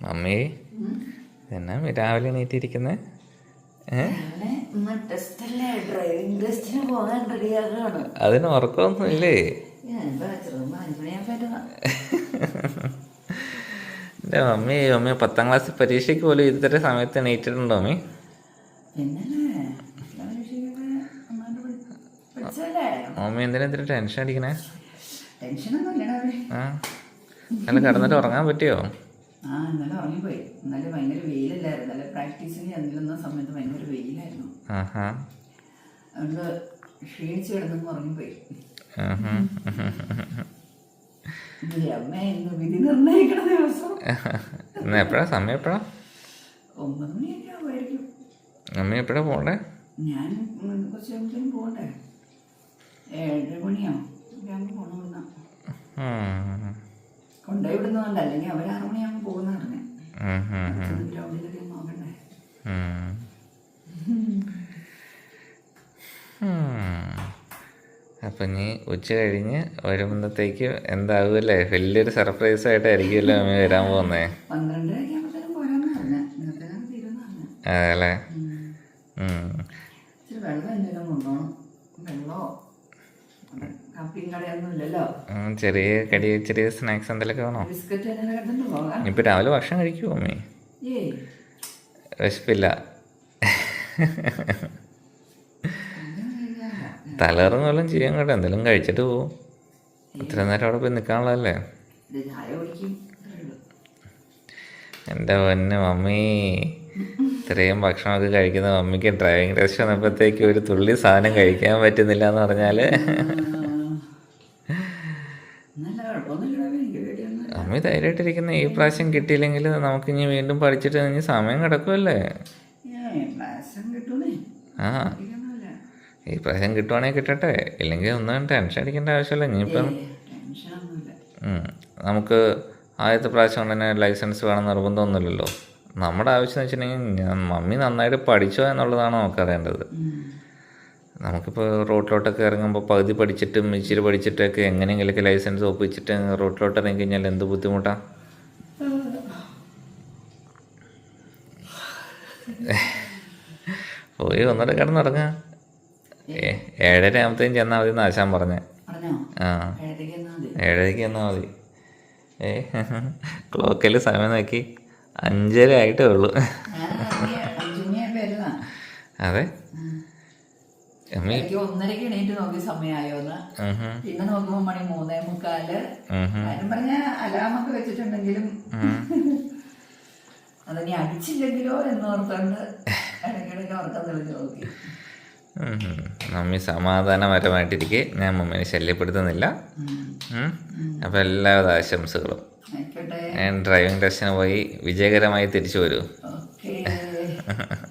Mummy എന്നാ രാവിലെ എണീറ്റിരിക്കുന്നത് അതിന് ഉറക്കമൊന്നുമില്ലേ? എന്റെ എന്റെ മമ്മി മമ്മി പത്താം ക്ലാസ് പരീക്ഷയ്ക്ക് പോലും ഇത്തരം സമയത്ത് എണീറ്റിട്ടുണ്ടോ മമ്മി മമ്മി എന്തിനാ ഇത്ര ടെൻഷൻ അടിക്കണേ? ആ. നല്ല കിടന്നിട്ട് ഉറങ്ങാൻ പറ്റിയോ? ആ ഇന്നലെ ഉറങ്ങിപ്പോയി. ഇന്നലെ ഭയങ്കര വെയിലല്ലായിരുന്നു. ഇന്നലെ പ്രാക്ടീസിന് ചെന്നിരുന്ന സമയത്ത് ഭയങ്കര വെയിലായിരുന്നു. അതുകൊണ്ട് ക്ഷീണിച്ചു കിടന്നു ഉറങ്ങിപ്പോയി. അമ്മ ഇന്ന് വിധി നിർണയിക്കണ ദിവസം. എപ്പോഴാ? സമയം എപ്പോഴാ? ഒമ്പത് മണിയൊക്കെ ആവുമായിരിക്കും. മമ്മി എപ്പോഴാ പോണ്ടേ ഞാൻ കുറച്ച് പോകണ്ടേ. ഏഴര മണിയോ. കൊണ്ടുപോയി വിടുന്നതുകൊണ്ട് അല്ലെങ്കിൽ അവർ ആറ് മണിയാകുമ്പോൾ പോകുന്ന പറഞ്ഞേ ഉം, ഉം, ഉം. ഗ്രൗണ്ടിലൊക്കെ നോക്കണ്ടേ. അപ്പൊ ഇനി ഉച്ച കഴിഞ്ഞ് വരുമ്പോഴത്തേക്ക് എന്താകുമല്ലേ വലിയൊരു സർപ്രൈസ് ആയിട്ടായിരിക്കുമല്ലോ അമ്മ വരാൻ പോകുന്നേ. അതെ അല്ലേ വെള്ളം എന്തെങ്കിലും കൊണ്ടോണം. വെള്ളമോ ചെറിയ കടി ചെറിയ സ്നാക്സ് വേണോ? എന്തെങ്കിലും പോകാം. ഇപ്പൊ രാവിലെ ഭക്ഷണം കഴിക്കുമോ അമ്മേ? വിശപ്പില്ല. തലകറങ്ങും വല്ലതും ചെയ്യാൻ കേട്ടോ. എന്തെങ്കിലും കഴിച്ചിട്ട് പോവും. ഇത്ര നേരം അവിടെ പോയി നിൽക്കാനുള്ളതല്ലേ. എന്റെ പൊന്നെ മമ്മി. ഇത്രയും ഭക്ഷണമൊക്കെ കഴിക്കുന്ന മമ്മിക്ക് ഡ്രൈവിംഗ് ടെസ്റ്റ് വന്നപ്പോഴത്തേക്ക് ഒരു തുള്ളി സാധനം കഴിക്കാൻ പറ്റുന്നില്ല എന്ന് പറഞ്ഞാൽ പേടിയൊന്നും മമ്മി ധൈര്യമായിട്ടിരിക്കുന്ന. ഈ പ്രാവശ്യം കിട്ടിയില്ലെങ്കിൽ നമുക്ക് ഇനി വീണ്ടും പഠിച്ചിട്ട് ഇനി സമയം കിടക്കുമല്ലേ ആ. ഈ പ്രാവശ്യം കിട്ടുവാണെങ്കിൽ കിട്ടട്ടെ. ഇല്ലെങ്കിൽ ഒന്നും ടെൻഷൻ അടിക്കേണ്ട ആവശ്യമില്ല. ഇനിയിപ്പം നമുക്ക് ആദ്യത്തെ പ്രാവശ്യം തന്നെ ലൈസൻസ് വേണം നിർബന്ധമൊന്നുമില്ലല്ലോ. നമ്മുടെ ആവശ്യം എന്ന് വെച്ചിട്ടുണ്ടെങ്കിൽ മമ്മി നന്നായിട്ട് പഠിച്ചോ എന്നുള്ളതാണ് നമുക്ക് അറിയേണ്ടത്. നമുക്കിപ്പോൾ റോട്ടിലോട്ടൊക്കെ ഇറങ്ങുമ്പോൾ പകുതി പഠിച്ചിട്ടും ഇച്ചിരി പഠിച്ചിട്ടൊക്കെ എങ്ങനെയെങ്കിലൊക്കെ ലൈസൻസ് ഒപ്പിച്ചിട്ട് റോട്ടിലോട്ട് ഇറങ്ങി കഴിഞ്ഞാൽ എന്ത് ബുദ്ധിമുട്ടാണ് പോയി ഒന്നര കിടന്നുറങ്ങാം. ഏഴര ആകുമ്പത്തേക്കും ചെന്നാൽ മതി നാശാൻ പറഞ്ഞേ. ആ. ഏഴരയ്ക്ക് ചെന്നാൽ മതി. ഏ ക്ലോക്കിൽ സമയം നോക്കി. അഞ്ചര ആയിട്ടേ ഉള്ളൂ അതെ. ഒന്നരക്ക് എണീറ്റ് നോക്കി സമയമായോന്ന് പിന്നെ നോക്കുമ്പോ മണി മൂന്നേ മുക്കാൽ. പറഞ്ഞ അലാമൊക്കെ വെച്ചിട്ടുണ്ടെങ്കിലും. അതിനി അടിച്ചില്ലെങ്കിലോ എന്ന് ഓർത്തുകൊണ്ട് ഇടയ്ക്കിടയ്ക്ക് ഉറക്കം തെളിഞ്ഞ് നോക്കി. മമ്മി സമാധാനപരമായിട്ടിരിക്കെ. ഞാൻ മമ്മീനെ ശല്യപ്പെടുത്തുന്നില്ല. അപ്പോൾ എല്ലാവിധ ആശംസകളും. ഞാൻ ഡ്രൈവിംഗ് ടെസ്റ്റിന് പോയി വിജയകരമായി തിരിച്ചു വരൂ.